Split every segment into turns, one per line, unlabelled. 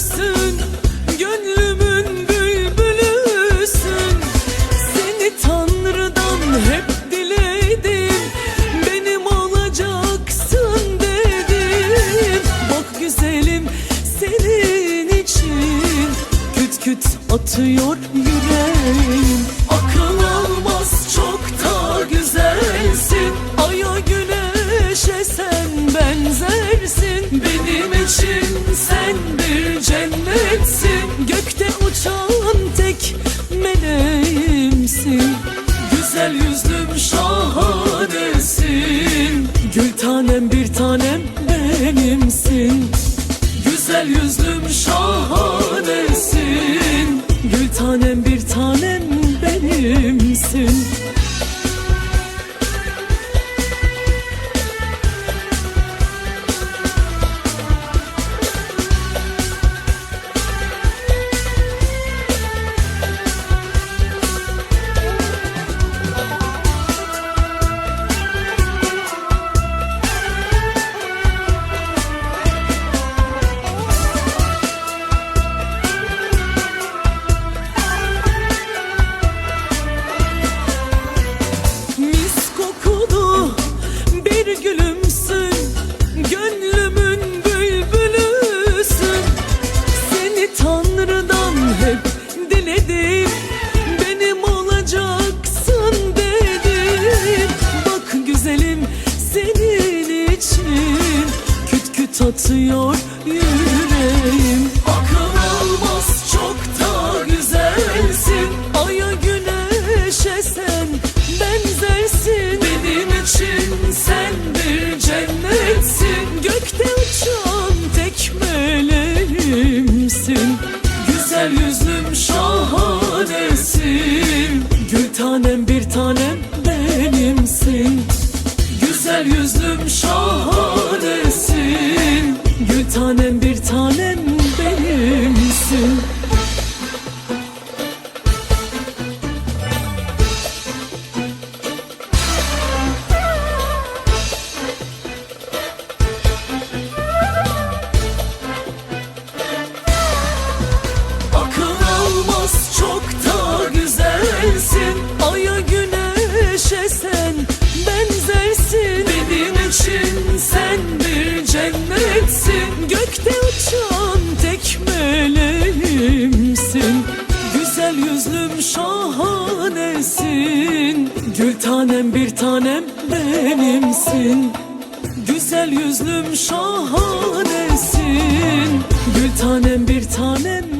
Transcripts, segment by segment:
gülsün Gönlümün bülbülüsün. Seni Tanrı'dan hep diledim Benim olacaksın dedim. Bak güzelim senin için Küt küt atıyor yüreğim. Güzel yüzlüm Küt atıyor yüreğim. Akıl almaz çok da güzelsin. Aya güneşe sen benzersin. Benim için sen bir cennetsin. Gökte uçan tek meleğimsin. Güzel yüzlüm şahanesin. Gül tanem bir tanem benimsin. Güzel yüzlüm şahanesin. Gül tanem bir tanem benimsin Gökte uçan tek meleğimsin Güzel yüzlüm şahanesin. Gül tanem bir tanem benimsin. Güzel yüzlüm şahanesin. Gül tanem bir tanem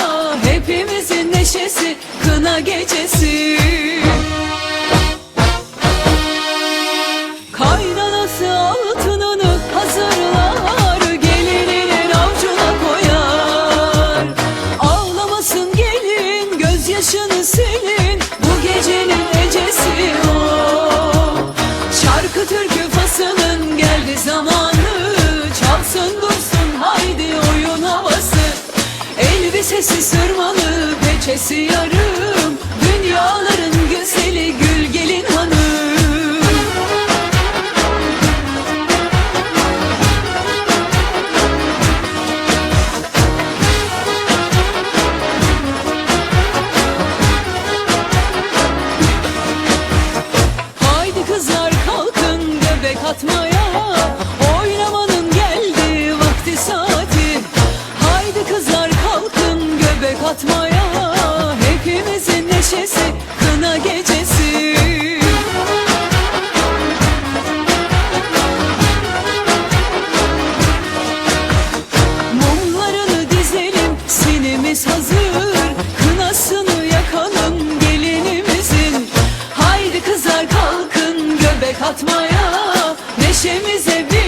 neşesi kına gecesi. Kaynanası altınını hazırlar Gelininin avcuna koyar. Ağlamasın gelin gözyaşını silin Bu gecenin ecesi o. Şarkı türkü fasının geldi zamanı Çalsın haydi oyun havası. Elbisesi sırmalı peçesi yarım Dünyaların güzeli gül gelin hanım. Haydi kızlar kalkın göbek atmaya katmaya Neşemize bir